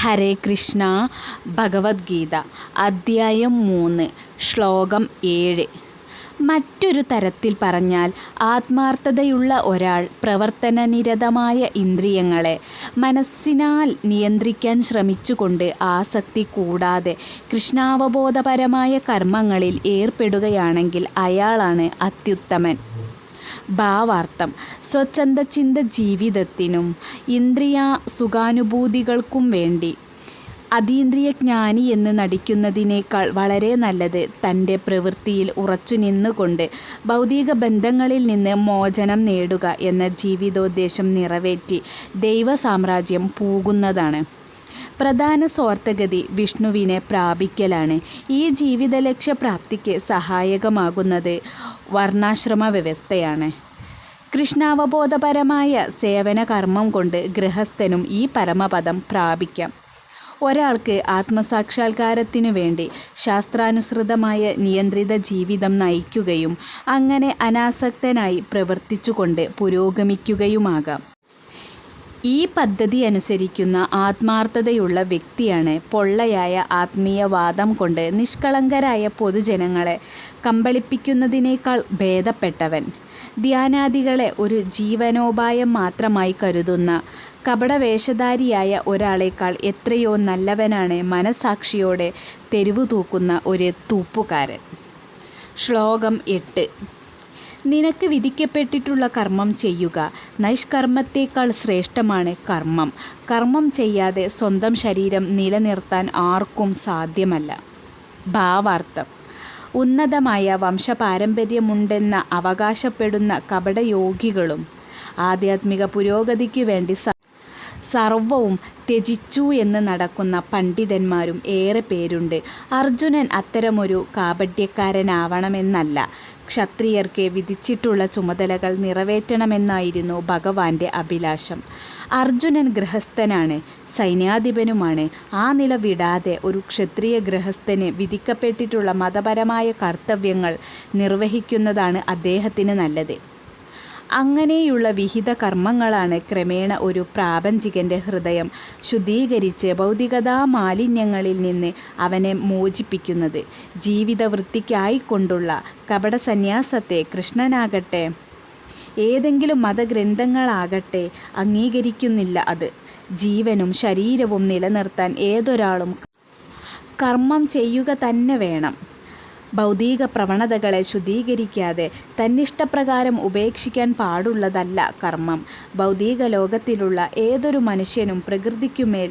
ഹരേ കൃഷ്ണ ഭഗവത്ഗീത അദ്ധ്യായം മൂന്ന് ശ്ലോകം ഏഴ്. മറ്റൊരു തരത്തിൽ പറഞ്ഞാൽ ആത്മാർത്ഥതയുള്ള ഒരാൾ പ്രവർത്തനനിരതമായ ഇന്ദ്രിയങ്ങളെ മനസ്സിനാൽ നിയന്ത്രിക്കാൻ ശ്രമിച്ചുകൊണ്ട് ആസക്തി കൂടാതെ കൃഷ്ണാവബോധപരമായ കർമ്മങ്ങളിൽ ഏർപ്പെടുകയാണെങ്കിൽ അയാളാണ് അത്യുത്തമൻ. ഭാവാർത്ഥം. സ്വച്ഛന്ദചിന്ത ജീവിതത്തിനും ഇന്ദ്രിയ സുഖാനുഭൂതികൾക്കും വേണ്ടി അതീന്ദ്രിയ ജ്ഞാനി എന്ന് നടിക്കുന്നതിനേക്കാൾ വളരെ നല്ലത് തന്റെ പ്രവൃത്തിയിൽ ഉറച്ചു നിന്നുകൊണ്ട് ഭൗതിക ബന്ധങ്ങളിൽ നിന്ന് മോചനം നേടുക എന്ന ജീവിതോദ്ദേശം നിറവേറ്റി ദൈവസാമ്രാജ്യം പൂകുന്നതാണ്. പ്രധാന സ്വാർത്ഥഗതി വിഷ്ണുവിനെ പ്രാപിക്കലാണ്. ഈ ജീവിത ലക്ഷ്യപ്രാപ്തിക്ക് സഹായകമാകുന്നത് വർണാശ്രമ വ്യവസ്ഥയാണ്. കൃഷ്ണാവബോധപരമായ സേവന കർമ്മം കൊണ്ട് ഗൃഹസ്ഥനും ഈ പരമപദം പ്രാപിക്കാം. ഒരാൾക്ക് ആത്മസാക്ഷാത്കാരത്തിനു വേണ്ടി ശാസ്ത്രാനുസൃതമായ നിയന്ത്രിത ജീവിതം നയിക്കുകയും അങ്ങനെ അനാസക്തനായി പ്രവർത്തിച്ചുകൊണ്ട് പുരോഗമിക്കുകയുമാകാം. ഈ പദ്ധതി അനുസരിക്കുന്ന ആത്മാർത്ഥതയുള്ള വ്യക്തിയാണ് പൊള്ളയായ ആത്മീയവാദം കൊണ്ട് നിഷ്കളങ്കരായ പൊതുജനങ്ങളെ കമ്പളിപ്പിക്കുന്നതിനേക്കാൾ ഭേദപ്പെട്ടവൻ. ധ്യാനാദികളെ ഒരു ജീവനോപായം മാത്രമായി കരുതുന്ന കപടവേഷധാരിയായ ഒരാളേക്കാൾ എത്രയോ നല്ലവനാണ് മനസാക്ഷിയോടെ തെരുവു തൂക്കുന്ന ഒരു തൂപ്പുകാരൻ. ശ്ലോകം എട്ട്. നിനക്ക് വിധിക്കപ്പെട്ടിട്ടുള്ള കർമ്മം ചെയ്യുക. നൈഷ്കർമ്മത്തേക്കാൾ ശ്രേഷ്ഠമാണ് കർമ്മം. കർമ്മം ചെയ്യാതെ സ്വന്തം ശരീരം നിലനിർത്താൻ ആർക്കും സാധ്യമല്ല. ഭാവാർത്ഥം. ഉന്നതമായ വംശപാരമ്പര്യമുണ്ടെന്ന അവകാശപ്പെടുന്ന കപടയോഗികളും ആധ്യാത്മിക പുരോഗതിക്ക് വേണ്ടി സർവവും ത്യജിച്ചു എന്ന് നടക്കുന്ന പണ്ഡിതന്മാരും ഏറെ പേരുണ്ട്. അർജുനൻ അത്തരമൊരു കാപട്യക്കാരനാവണമെന്നല്ല. ക്ഷത്രിയർക്ക് വിധിച്ചിട്ടുള്ള ചുമതലകൾ നിറവേറ്റണമെന്നായിരുന്നു ഭഗവാന്റെ അഭിലാഷം. അർജുനൻ ഗൃഹസ്ഥനാണ് സൈന്യാധിപനുമാണ്. ആ നില വിടാതെ ഒരു ക്ഷത്രിയ ഗൃഹസ്ഥന് വിധിക്കപ്പെട്ടിട്ടുള്ള മതപരമായ കർത്തവ്യങ്ങൾ നിർവഹിക്കുന്നതാണ് അദ്ദേഹത്തിന് നല്ലത്. അങ്ങനെയുള്ള വിഹിത കർമ്മങ്ങളാണ് ക്രമേണ ഒരു പ്രാപഞ്ചികന്റെ ഹൃദയം ശുദ്ധീകരിച്ച് ഭൗതികതാ മാലിന്യങ്ങളിൽ നിന്ന് അവനെ മോചിപ്പിക്കുന്നത്. ജീവിതവൃത്തിക്കായിക്കൊണ്ടുള്ള കപടസന്യാസത്തെ കൃഷ്ണനാകട്ടെ ഏതെങ്കിലും മതഗ്രന്ഥങ്ങളാകട്ടെ അംഗീകരിക്കുന്നില്ല അത്. ജീവനും ശരീരവും നിലനിർത്താൻ ഏതൊരാളും കർമ്മം ചെയ്യുക തന്നെ വേണം. ഭൗതിക പ്രവണതകളെ ശുദ്ധീകരിക്കാതെ തന്നിഷ്ടപ്രകാരം ഉപേക്ഷിക്കാൻ പാടുള്ളതല്ല കർമ്മം. ഭൗതിക ലോകത്തിലുള്ള ഏതൊരു മനുഷ്യനും പ്രകൃതിക്കുമേൽ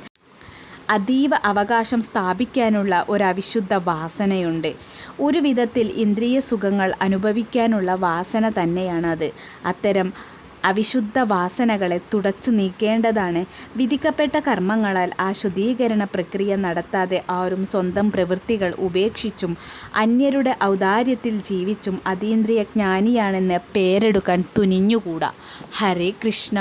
അതീവ അവകാശം സ്ഥാപിക്കാനുള്ള ഒരവിശുദ്ധ വാസനയുണ്ട്. ഒരു വിധത്തിൽ ഇന്ദ്രിയ സുഖങ്ങൾ അനുഭവിക്കാനുള്ള വാസന തന്നെയാണത്. അത്തരം അവിശുദ്ധ വാസനകളെ തുടച്ചു നീക്കേണ്ടതാണ്. വിധിക്കപ്പെട്ട കർമ്മങ്ങളാൽ ആ ശുദ്ധീകരണ പ്രക്രിയ നടത്താതെ ആരും സ്വന്തം പ്രവൃത്തികൾ ഉപേക്ഷിച്ചും അന്യരുടെ ഔദാര്യത്തിൽ ജീവിച്ചും അതീന്ദ്രിയ ജ്ഞാനിയാണെന്ന് പേരെടുക്കാൻ തുനിഞ്ഞുകൂടാ. ഹരേ കൃഷ്ണ.